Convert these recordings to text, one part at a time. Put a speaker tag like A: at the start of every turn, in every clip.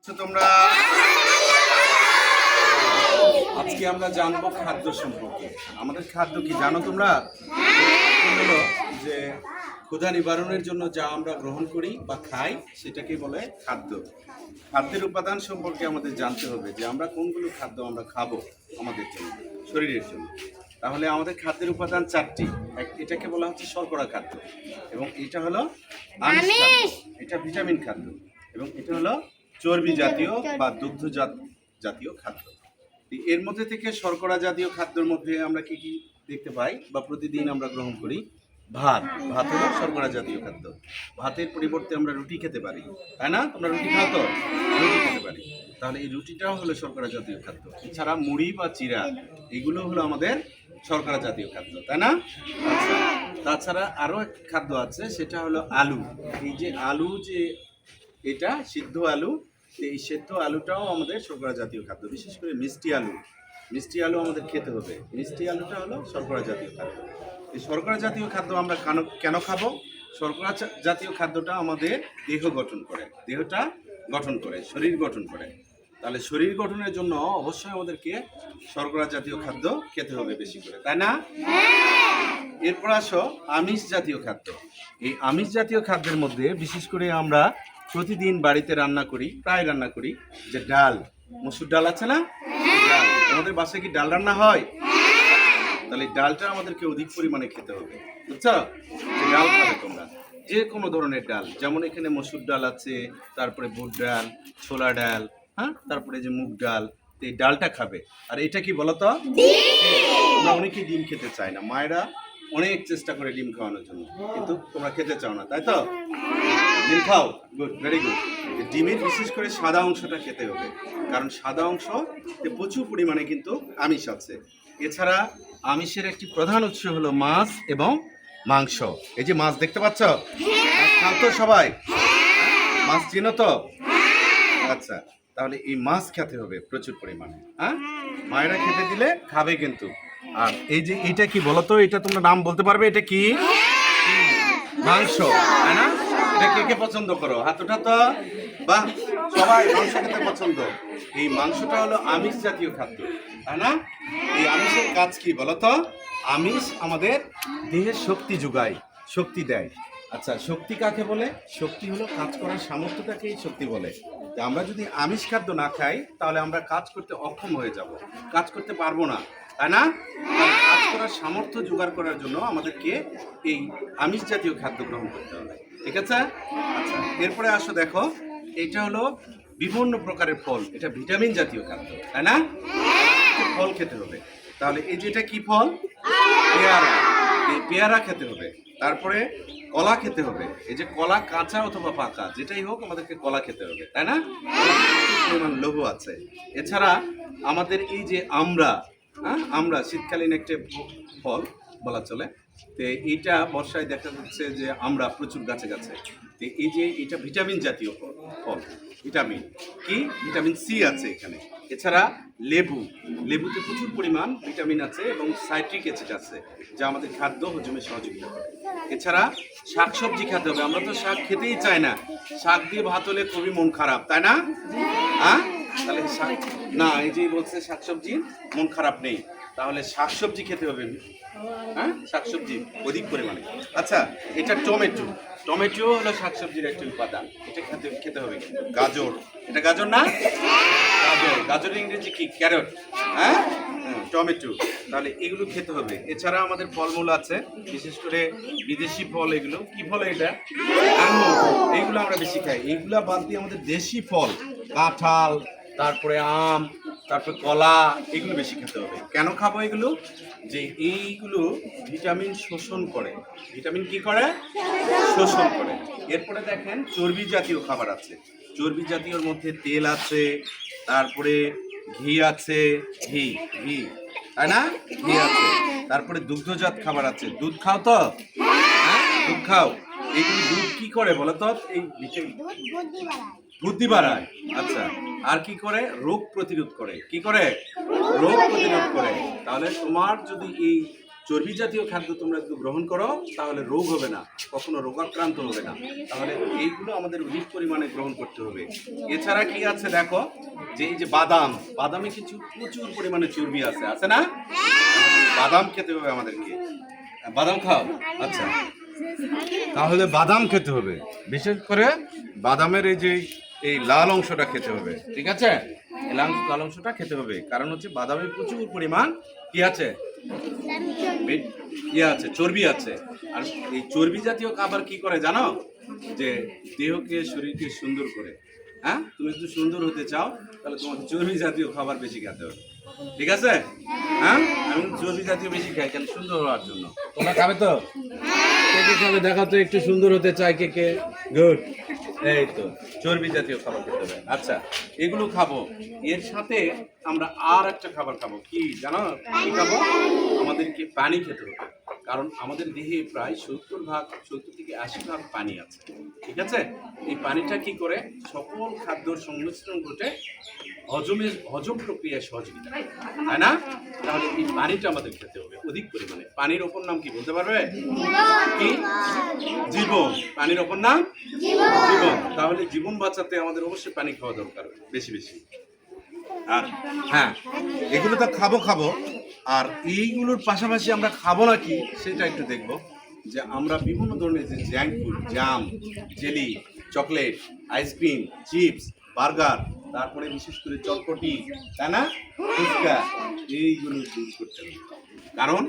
A: আচ্ছা তোমরা আজকে আমরা জানব খাদ্য সম্পর্কে। আমাদের খাদ্য কি জানো তোমরা? হলো যে ক্ষুধা নিবারণের জন্য যা আমরা গ্রহণ করি বা খাই সেটাকে বলে খাদ্য। খাদ্যের উপাদান সম্পর্কে আমাদের জানতে হবে যে আমরা কোনগুলো খাদ্য আমরা খাব আমাদের জন্য শরীরের জন্য। তাহলে আমাদের খাদ্যের উপাদান চারটি। এক- এটাকে বলা হচ্ছে শর্করা খাদ্য। এবং এটা হলো। এটা ভিটামিন খাদ্য। এবং এটা হলো চর্বি জাতীয় বা দুগ্ধজাত জাতীয় খাদ্য। এর মধ্যে থেকে শর্করা জাতীয় খাদ্যের মধ্যে আমরা কি কি দেখতে পাই বা প্রতিদিন আমরা গ্রহণ করি? ভাত। ভাত হলো শর্করা জাতীয় খাদ্য। ভাতের পরিবর্তে আমরা রুটি খেতে পারি। তাই না? তোমরা রুটি খাও তো? রুটি খেতে পারি। তাহলে এই রুটিটাও হলো শর্করা জাতীয় খাদ্য। এছাড়া মুড়ি বা চিরা এগুলো হলো আমাদের শর্করা জাতীয় খাদ্য। তাই না? আচ্ছা। তাছাড়া আরও একটা খাদ্য আছে সেটা হলো আলু। এই যে আলু যে এটা সিদ্ধ আলু এই সেদ্ধ আলুটাও আমাদের শর্করা জাতীয় খাদ্য বিশেষ করে মিষ্টি আলু। মিষ্টি আলু আমাদের খেতে হবে। মিষ্টি আলুটা হলো শর্করা জাতীয় খাদ্য। এই শর্করা জাতীয় খাদ্য আমরা কেন খাব? শর্করা জাতীয় খাদ্যটা আমাদের দেহ গঠন করে দেহটা গঠন করে শরীর গঠন করে। তাহলে শরীর গঠনের জন্য অবশ্যই আমাদেরকে শর্করা জাতীয় খাদ্য খেতে হবে বেশি করে তাই না? এরপর আসো আমিষ জাতীয় খাদ্য। এই আমিষ জাতীয় খাদ্যের মধ্যে বিশেষ করে আমরা প্রতিদিন বাড়িতে রান্না করি প্রায় রান্না করি। যে ডাল মসুর ডাল আছে না? আমাদের বাসায় কি ডাল রান্না হয়? তাহলে ডালটা আমাদেরকে অধিক পরিমাণে খেতে হবে বুঝছ? ডাল খাবে তোমরা। যে কোনো ধরনের ডাল যেমন এখানে মসুর ডাল আছে তারপরে বুট ডাল ছোলা ডাল হ্যাঁ? তারপরে যে মুগ ডাল এই ডালটা খাবে। আর এটা কি বলতো? আমরা অনেকেই ডিম খেতে চায় না। মায়েরা অনেক চেষ্টা করে ডিম খাওয়ানোর জন্য। কিন্তু তোমরা খেতে চাও না তাই তো? ডিম খাও। গুড ভেরি গুড ডিমের বিশেষ করে সাদা অংশটা খেতে হবে। কারণ সাদা অংশ প্রচুর পরিমাণে কিন্তু আমিষ আছে। এছাড়া আমিষের একটি প্রধান উৎস হলো মাছ এবং মাংস। এই যে মাছ দেখতে পাচ্ছ? খাও তো সবাই। মাছ চিনো তো? আচ্ছা তাহলে এই মাছ খেতে হবে প্রচুর পরিমাণে। হ্যাঁ? মায়েরা খেতে দিলে খাবে কিন্তু। আর এই যে এটা কি বলো তো? এটা তোমরা নাম বলতে পারবে? এটা কি? মাংস, তাই না? এটা কে পছন্দ করো? হাত ওঠা তো, বাহ, সবাই মাংস খেতে পছন্দ। এই মাংসটা হলো আমিষ জাতীয় খাদ্য, তাই না? এই আমিষের কাজ কি বলো তো আমিষ আমাদের দেহের শক্তি যোগায়, শক্তি দেয়। আচ্ছা শক্তি কাকে বলে? শক্তি হলো কাজ করার সামর্থ্যটাকেই শক্তি বলে। আমরা যদি আমিষ খাদ্য না খাই, তাহলে আমরা কাজ করতে অক্ষম হয়ে যাব। কাজ করতে পারব না, তাই না? সামর্থ্য জোগাড় করার জন্য আমাদেরকে এই আমিষ জাতীয় খাদ্য গ্রহণ করতে হবে। ঠিক আছে? আচ্ছা এরপরে আসো দেখো, এটা হলো বিভিন্ন প্রকারের ফল। এটা ভিটামিন জাতীয় খাদ্য, তাই না? ফল খেতে হবে। তাহলে এই যেটা কি ফল? পেয়ারা। এই পেয়ারা খেতে হবে। তারপরে কলা খেতে হবে। এই যে কলা কাঁচা অথবা পাকা, যেটাই হোক আমাদেরকে কলা খেতে হবে, তাই না? পরিমাণ লৌহ আছে। এছাড়া আমাদের এই যে আমরা হ্যাঁ আমরা শীতকালীন একটা ফল বলা চলে। তো এইটা বর্ষায় দেখা যাচ্ছে যে আমরা প্রচুর গাছে গাছে। তো এই যে এটা ভিটামিন জাতীয় ফল ফল, ভিটামিন, কি? ভিটামিন সি আছে এখানে। এছাড়া লেবু, লেবুতে প্রচুর পরিমাণ ভিটামিন আছে এবং সাইট্রিক অ্যাসিড আছে, যা আমাদের খাদ্য হজমে সহযোগিতা করে। এছাড়া শাকসবজি খেতে হবে। আমরা তো শাক খেতেই চাই না। শাক দিয়ে ভাত হলে খুবই মন খারাপ, তাই না? হ্যাঁ তাহলে শাক না এই যে বলছে শাকসবজি মন খারাপ নেই। তাহলে শাকসবজি খেতে হবে হ্যাঁ? শাকসবজি অধিক পরিমাণে। আচ্ছা এটা টমেটো। টমেটো হলো শাকসবজির একটি উপাদান। এটা খেতে খেতে হবে গাজর। এটা গাজর না? গাজর। গাজরের ইংরেজি কি? ক্যারট। হ্যাঁ? টমেটো। তাহলে এগুলো খেতে হবে। এছাড়া আমাদের ফলমূল আছে বিশেষ করে বিদেশি ফল এগুলো। কি ফল এটা? আঙুর। এইগুলো আমরা বেশি খাই। এইগুলা বাদ দিয়ে আমাদের দেশি ফল কাঁঠাল তারপরে আম, তারপরে কলা, এগুলো বেশি খেতে হবে। কেন খাব এগুলো? যে এইগুলো ভিটামিন শোষণ করে। ভিটামিন কি করে? শোষণ করে। এরপরে দেখেন চর্বি জাতীয় খাবার আছে। চর্বি জাতীয়র মধ্যে তেল আছে, তারপরে ঘি আছে, ঘি ঘি, তাই না? ঘি আছে। তারপরে দুগ্ধজাত খাবার আছে। দুধ খাও তো? হ্যাঁ? দুধ খাও। এইগুলো দুধ কি করে বলো তো? এই বুদ্ধি বাড়ায় আচ্ছা আর কি করে? রোগ প্রতিরোধ করে। কি করে? রোগ প্রতিরোধ করে। তাহলে তোমার যদি এই চর্বি জাতীয় খাদ্য তোমরা যদি গ্রহণ করো, তাহলে রোগ হবে না। কখনো রোগাক্রান্ত হবে না। তাহলে এইগুলো আমাদের অধিক পরিমাণে গ্রহণ করতে হবে। এছাড়া কি আছে দেখো? যে এই যে বাদাম, বাদামে কিছু প্রচুর পরিমাণে চর্বি আছে। আছে না? বাদাম খেতে হবে আমাদেরকে। বাদাম খাও। আচ্ছা। তাহলে বাদাম খেতে হবে। বিশেষ করে বাদামের এই যে এই লাল অংশটা খেতে হবে ঠিক আছে? এই লাল লাল অংশটা খেতে হবে। কারণ হচ্ছে বাদামে প্রচুর পরিমাণ কি আছে? ইয়ে আছে? চর্বি আছে। আর এই চর্বি জাতীয় খাবার কি করে জানো? যে দেহকে শরীরকে সুন্দর করে। হ্যাঁ? তুমি যদি সুন্দর হতে চাও তাহলে তোমাকে চর্বি জাতীয় খাবার বেশি খেতে হবে। ঠিক আছে? হ্যাঁ? আমি চর্বি জাতীয় বেশি খাই কেন সুন্দর হওয়ার জন্য? তোমরা খাবে তো? কে কে খাবে? দেখা তো একটু সুন্দর হতে চায় কে কে। গুড। এই তো, চর্বি জাতীয় খাবার খেতে হবে। আচ্ছা এগুলো খাব। এর সাথে আমরা আর একটা খাবার খাব। কি, জানো? কি খাব? আমাদেরকে পানি খেতে হবে। কারণ আমাদের দেহে প্রায় সত্তর ভাগ, সত্তর থেকে আশি ভাগ পানি আছে। ঠিক আছে? এই পানিটা কি করে? সকল খাদ্য সংমিশ্রণ ঘটে হজমের হজম প্রক্রিয়ায় সহযোগিতা তাই না? তাহলে এই পানিটা আমাদের খেতে হবে। অধিক পরিমাণে। পানির ওপর নাম কি বলতে পারবে? কি? জীবন। পানির ওপর নাম? জীবন। তাহলে জীবন বাঁচাতে আমাদের অবশ্যই পানি খাওয়া দরকার বেশি বেশি। আর হ্যাঁ এগুলো তো খাব খাব। আর এইগুলোর পাশাপাশি আমরা খাব না কি সেটা একটু দেখব। যে আমরা বিভিন্ন ধরনের যে junk food jam jelly chocolate ice cream chips burger, তারপরে বিশেষ করে চটপটি, তাই না? ফুচকা, এইগুলো দূর করতে হবে। কারণ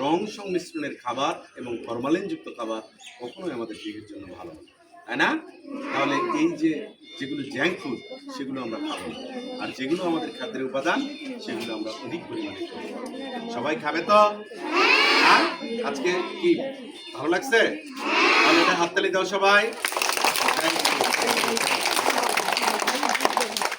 A: রং সংমিশ্রণের খাবার এবং ফরমালিনযুক্ত খাবার কখনোই আমাদের দেহের জন্য ভালো তাই না? তাহলে এই যে যেগুলো জ্যাঙ্ক ফুড সেগুলো আমরা খাব আর যেগুলো আমাদের খাদ্যের উপাদান, সেগুলো আমরা অধিক পরিমাণে খাব সবাই খাবে তো? আজকে কি, ভালো লাগছে? তাহলে এটা হাততালি দাও সবাই.